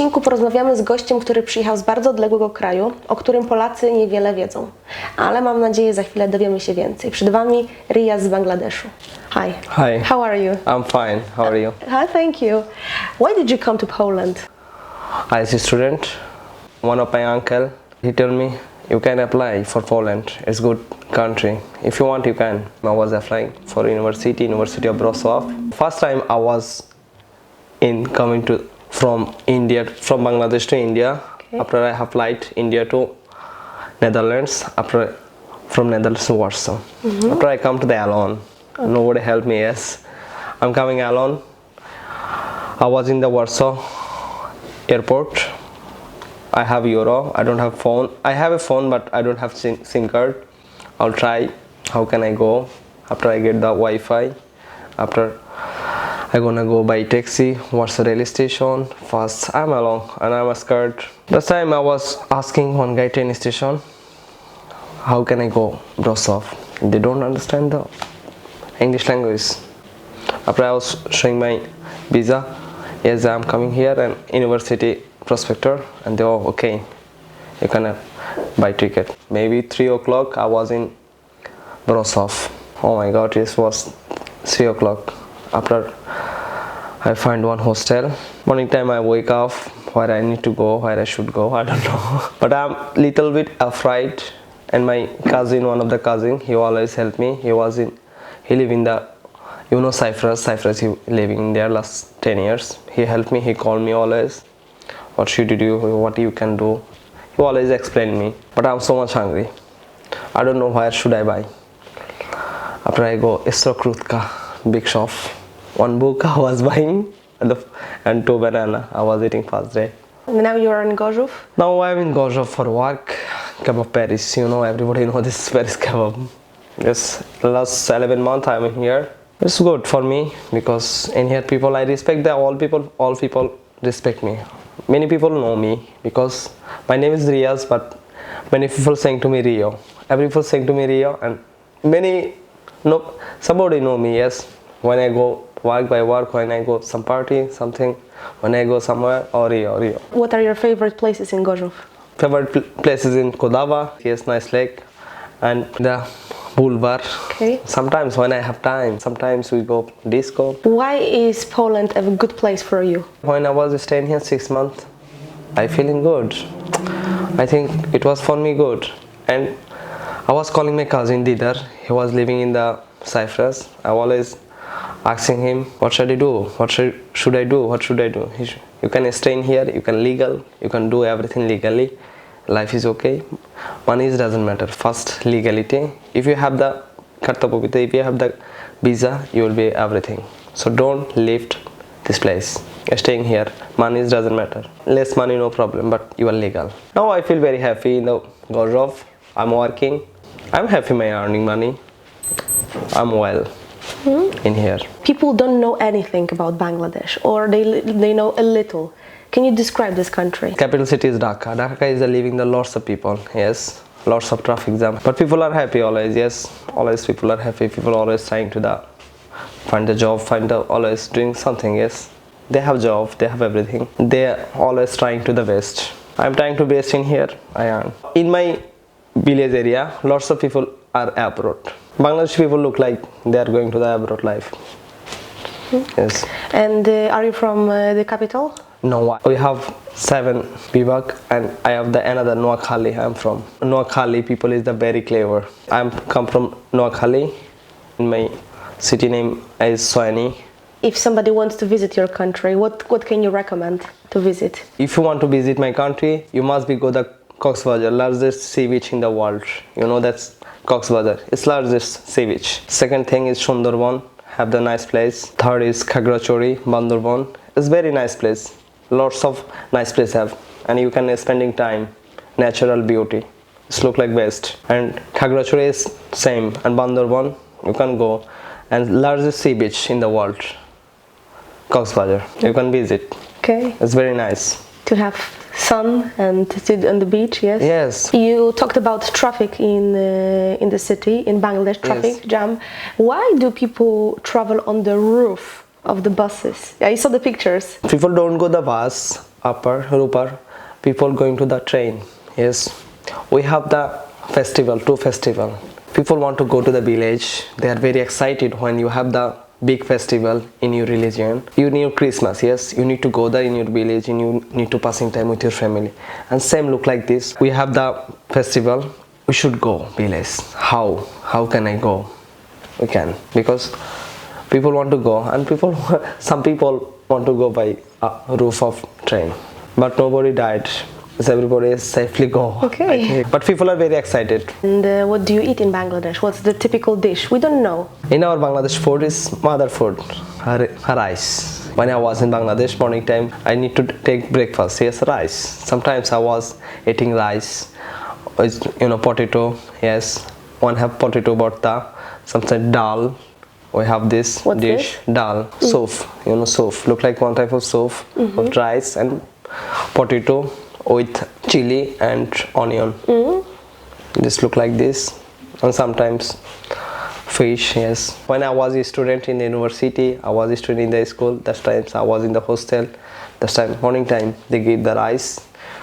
odcinku porozmawiamy z gościem, który przyjechał z bardzo odległego kraju, o którym Polacy niewiele wiedzą. Ale mam nadzieję, za chwilę dowiemy się więcej. Przed Wami Riyaz z Bangladeszu. Hi. Hi. How are you? I'm fine. How are you? Hi, thank you. Why did you come to Poland? I was a student. One of my uncle, he told me you can apply for Poland. It's good country. If you want, you can. I was applying for university, University of Wrocław. First time I was in coming to from India, from Bangladesh to India. Okay. After I have flight India to Netherlands. After from Netherlands to Warsaw. Mm-hmm. After I come to the alone. Nobody helped me. Yes, I'm coming alone. I was in the Warsaw airport. I have euro. I don't have phone. I have a phone, but I don't have SIM, SIM card. I'll try. How can I go? After I get the Wi-Fi. After I gonna go by taxi. What's the railway station? First, I'm alone and I'm scared. That time I was asking one guy train station. How can I go Brosov? They don't understand the English language. After I was showing my visa, yes, I'm coming here and university prospector, and they were okay. You can uh, buy ticket. Maybe three o'clock. I was in Brosov. Oh my God, it was three o'clock. After I find one hostel. Morning time I wake up where I need to go, where I should go. I don't know. But I'm little bit afraid. And my cousin, one of the cousin, he always helped me. He was in, he live in the, you know Cyprus. Cyprus. He living in there last ten years. He helped me. He called me always. What should you do? What you can do? He always explained me. But I'm so much hungry. I don't know where should I buy. After I go Istrokrutka, big shop. One book I was buying and, the, and two banana I was eating first day. Now you're in Gorzów. Now I'm in Gorzov for work. Kebab Paris, you know, everybody know this is Paris kebab. Yes, last 11 month I'm here. It's good for me because in here people I respect that all people, all people respect me. Many people know me because my name is Riaz, but many people saying to me Rio. Every people saying to me Rio, and many no somebody know me. Yes, when I go work by work, when I go some party, something, when I go somewhere, or Rio, Rio. What are your favorite places in Gorzów? favorite pl- places in Kodava, yes, nice lake, and the boulevard. Okay. Sometimes when I have time, sometimes we go disco. Why is Poland a good place for you? When I was staying here six months, I feeling good. I think it was for me good, and I was calling my cousin Didar. He was living in the Cyprus. I always asking him, what should I do? What should, should I do? What should I do? He you can stay in here. You can legal. You can do everything legally. Life is okay. Money is doesn't matter. First legality. If you have the kartapopita, if you have the visa, you will be everything. So don't leave this place. Staying here. Money doesn't matter. Less money, no problem. But you are legal. Now I feel very happy in the Gorzov. I'm working. I'm happy. My earning money. I'm well Mm-hmm. in here. People don't know anything about Bangladesh or they, they know a little. Can you describe this country? Capital city is Dhaka. Dhaka is living the lots of people. Yes, lots of traffic jam. But people are happy always. Yes, always people are happy. People are always trying to the find a job, find the always doing something. Yes, they have job, they have everything. They are always trying to the best. I'm trying to best in here. I am in my village area. Lots of people are abroad. Bangladesh people look like they are going to the abroad life. Yes. And uh, are you from uh, the capital? No, we have seven Bivak and I have the another Noakhali I'm from. Noakhali people is the very clever. I'm come from Noakhali. My city name is Soani. If somebody wants to visit your country, what, what can you recommend to visit? If you want to visit my country, you must be go the Cox's Bazar, largest sea beach in the world. You know that's Cox's Bazar. It's largest sea beach. Second thing is Sundarban, have the nice place. Third is Khagrachori, Bandarban. It's very nice place. Lots of nice place have, and you can spending time, natural beauty. It's look like best. And Khagrachori is same, and Bandarban you can go, and largest sea beach in the world. Cox's Bazar. You can visit. Okay. It's very nice. To have sun and sit on the beach, yes? Yes. You talked about traffic in uh, in the city, in Bangladesh, traffic Yes. jam. Why do people travel on the roof of the buses? I saw the pictures. People don't go the bus. upper Rupar, people going to the train. Yes, we have the festival, two festival. People want to go to the village. They are very excited when you have the big festival in your religion. You need Christmas, yes. You need to go there in your village and you need to passing time with your family. And same look like this. We have the festival. We should go village. How? How can I go? We can because people want to go and people some people want to go by a roof of train but nobody died so everybody safely go? Okay. but people are very excited. And uh, what do you eat in Bangladesh? What's the typical dish? We don't know. in our bangladesh food is mother food ri- rice. When i was in bangladesh morning time i need to take breakfast. Yes rice. Sometimes i was eating rice. You know potato. Yes. One have potato bhatta sometimes dal. We have this What's dish dal. Soup. You know soup. Look like one type of soup of rice and potato with chili and onion. This look like this and sometimes fish yes. When i was a student in the university i was a student in the school that times i was in the hostel. That time morning time they give the rice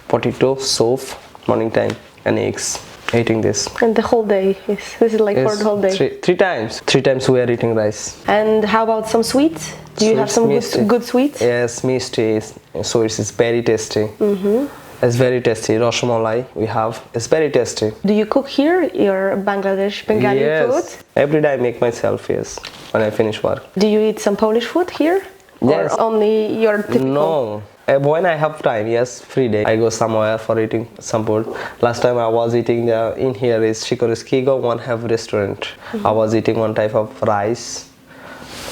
potato soup morning time and eggs eating this. And the whole day is this is like for the whole day. three, three times. Three times we are eating rice. And how about some sweets? Do you have some good, good sweets? yes misty. Is so it's, it's very tasty. Mm-hmm. It's very tasty rasmalai we have it's very tasty Do you cook here your Bangladesh Bengali yes food? every day i make myself yes when i finish work Do you eat some Polish food here? Yes. Or only your typical? No. Uh, When I have time, yes, free day, I go somewhere for eating some food. Last time I was eating the, in here is Shikoriskigo, one have restaurant. Mm-hmm. I was eating one type of rice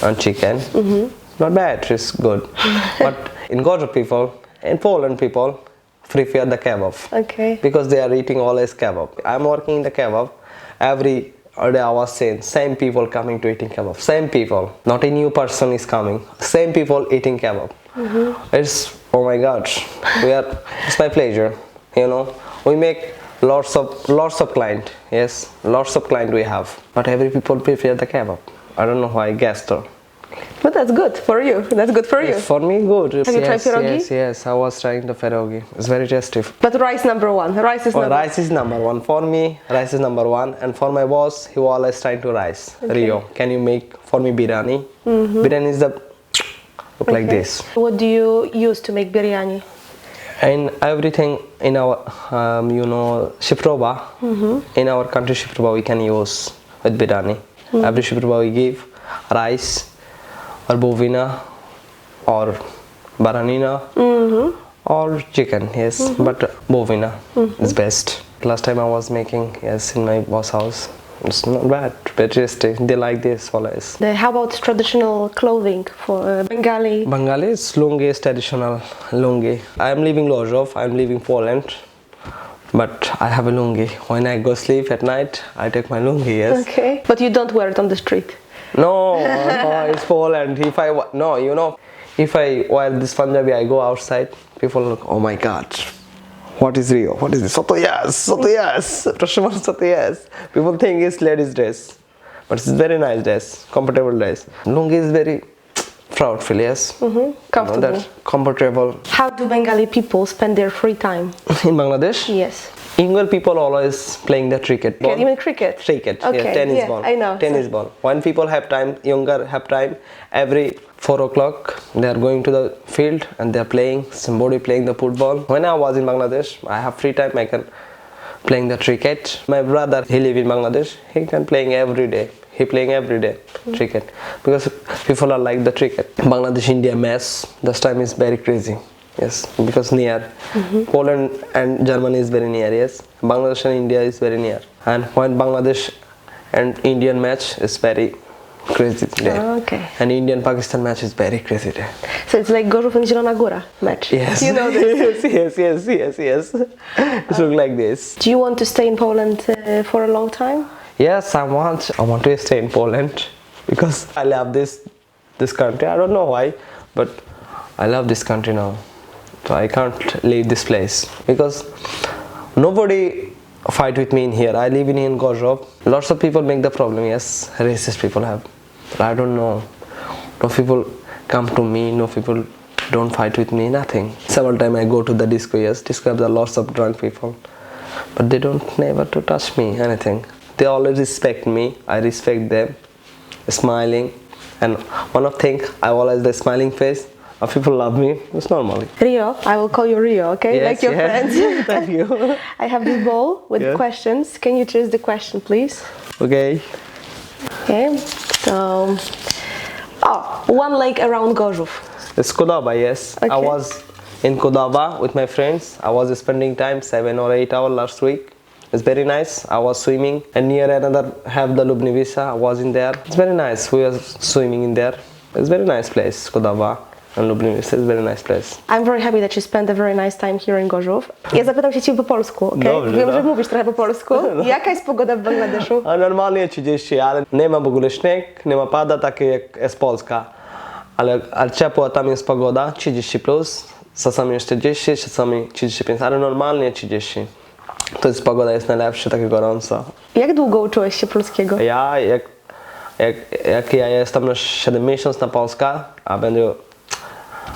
and chicken. Mm-hmm. Not bad, it's good. but in Gojo people, in Poland people, prefer the kebab Okay. because they are eating always kebab. I'm working in the kebab. Every day I was saying, same people coming to eating kebab. Same people. Not a new person is coming. Same people eating kebab. Mm-hmm. It's oh my god. We are. It's my pleasure. You know, we make lots of lots of client. Yes, lots of client we have. But every people prefer the kebab. I don't know why. Gaster. But that's good for you. That's good for you. For me, good. Have you tried yes, pierogi? Yes, yes. I was trying the pierogi. It's very tasty. But rice number one. Rice is Oh, number rice is number one for me. Rice is number one, and for my boss, he always trying to rice. Rio, can you make for me biryani? Mm-hmm. Biryani is the look like this, What do you use to make biryani? and everything in our, um, you know, shiproba. Mm-hmm. In our country, shiproba we can use with biryani. Mm-hmm. Every shiproba we give rice or bovina or baranina mm-hmm. or chicken. Yes, mm-hmm. but bovina mm-hmm. is best. Last time I was making yes in my boss house. It's not bad, but tasty. They like this always. The, how about traditional clothing for uh, Bengali? Bengali is lungi is traditional lungi. I am leaving Lozov. I am leaving Poland. But I have a lungi. When I go sleep at night, I take my lungi. Yes. Okay. But you don't wear it on the street. No, no, it's Poland. If I no, you know, if I wear this Punjabi, I go outside. People look, oh my god, what is Rio? What is this? Sotoyas, Sotoyas, Rashomar Sotoyas. People think it's ladies' dress, but it's very nice dress, comfortable dress. Lungi is very proudful, yes. Mm-hmm. Comfortable. comfortable. How do Bengali people spend their free time? In Bangladesh, Yes. Younger people always playing the cricket. You mean cricket? Cricket, Okay, yeah, tennis yeah, ball. I know. Tennis ball. When people have time, younger have time, every four o'clock they are going to the field and they are playing. Somebody playing the football. When I was in Bangladesh, I have free time. I can playing the cricket. My brother, he live in Bangladesh. He can playing every day. He playing every day hmm. cricket because people are like the cricket. Bangladesh India match. This time is very crazy. Yes, because near Poland and Germany is very near. Yes, Bangladesh and India is very near. And when Bangladesh and Indian match is very crazy day. Okay. And Indian Pakistan match is very crazy day. So it's like and Zielona Góra match. Yes. You know this. yes, yes, yes, yes, yes. It look like this. Do you want to stay in Poland uh, for a long time? Yes, I want. I want to stay in Poland because I love this this country. I don't know why, but I love this country now. I can't leave this place because nobody fight with me in here. I live in in Gorzov. Lots of people make the problem. Yes, racist people have. But I don't know. No people come to me. No people don't fight with me, nothing. Several time I go to the disco, yes, disco have the lots of drunk people, but they don't never to touch me, anything. They always respect me, I respect them, smiling, and one of thing, I always the smiling face, uh, people love me, it's normally. Rio, I will call you Rio, okay? Yes, like your yes. friends. Thank you. I have this bowl with Yeah. questions. Can you choose the question, please? Okay. Okay, so. Oh, one lake around Gorzów. It's Kodaba, yes. I was in Kodaba with my friends. I was spending time seven or eight hours last week. It's very nice. I was swimming and near another have the Lubnivisa. I was in there. It's very nice. We were swimming in there. It's very nice place, Kodaba and Lubnivisa. It's very nice place. I'm very happy that you spent a very nice time here in Gorzów. Ja zapytam się Ciebie po polsku, ok? Dobrze, Wiem, no. że mówisz trochę po polsku. Jaka jest pogoda w Bangladeszu? A normalnie 30, ale nie ma w ogóle śnieg, nie ma pada takie jak jest Polska. Ale, ale ciepła tam jest pogoda, 30 plus, czasami 40, czasami 35, ale normalnie 30. To jest pogoda jest najlepsza, takie gorąco. Jak długo uczyłeś się polskiego? Ja, jak, jak, jak ja jestem na 7 miesięcy na Polska, a będę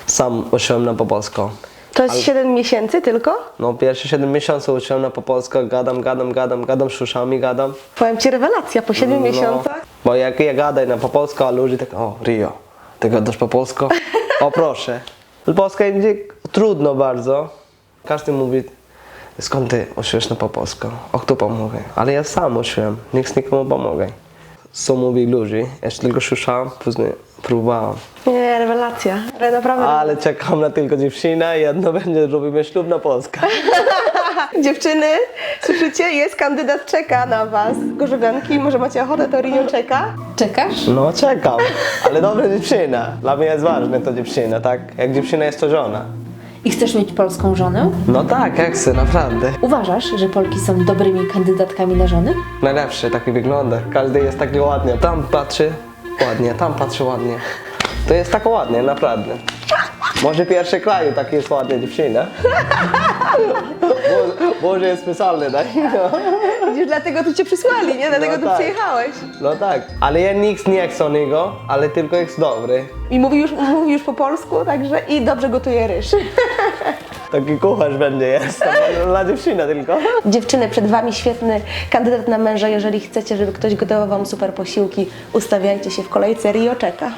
sam uczyłem na po polsku. To jest 7 miesięcy tylko? No pierwsze 7 miesięcy uczyłem na po polsku, gadam, gadam, gadam, gadam, z uszami gadam. Powiem Ci rewelacja, po 7 miesiącach. No, bo jak ja gadam na po polsku, a ludzie tak, o Rio, ty gadasz po polsku? O proszę. Polska język trudno bardzo. Każdy mówi, skąd ty uczyłeś na po polsku? O kto pomogę? Ale ja sam uczyłem, nikt nikomu pomogę. Co mówi ludzie, jeszcze tylko słyszałem, później próbowałem. Nie, rewelacja. Ale naprawdę. Ale czekam na tylko dziewczynę, jedno będzie, robimy ślub na Polskę. Dziewczyny, słyszycie? Jest kandydat, czeka na Was. Gorzowianki, może macie ochotę, to Rio czeka. Czekasz? No czekam, ale dobra dziewczyna. Dla mnie jest ważne to dziewczyna, tak? Jak dziewczyna jest to żona. I chcesz mieć polską żonę? No tak, jak chcę, naprawdę. Uważasz, że Polki są dobrymi kandydatkami na żony? Najlepszy taki wygląda. Każdy jest taki ładny. Tam patrzy ładnie, tam patrzy ładnie. To jest tak ładnie, naprawdę. Może pierwszy kraju taki jest ładny dziewczyna. Bo- Boże jest specjalny, tak? No. Widzisz, dlatego tu Cię przysłali, nie? Dlatego No tu tak. przyjechałeś. no tak, ale ja nikt nie chce niego, ale tylko jest dobry. I mówi już, mówi już po polsku, także i dobrze gotuje ryż. Taki kucharz będzie jest, dla dziewczyny tylko. Dziewczyny, przed Wami świetny kandydat na męża. Jeżeli chcecie, żeby ktoś gotował Wam super posiłki, ustawiajcie się w kolejce. Rio czeka.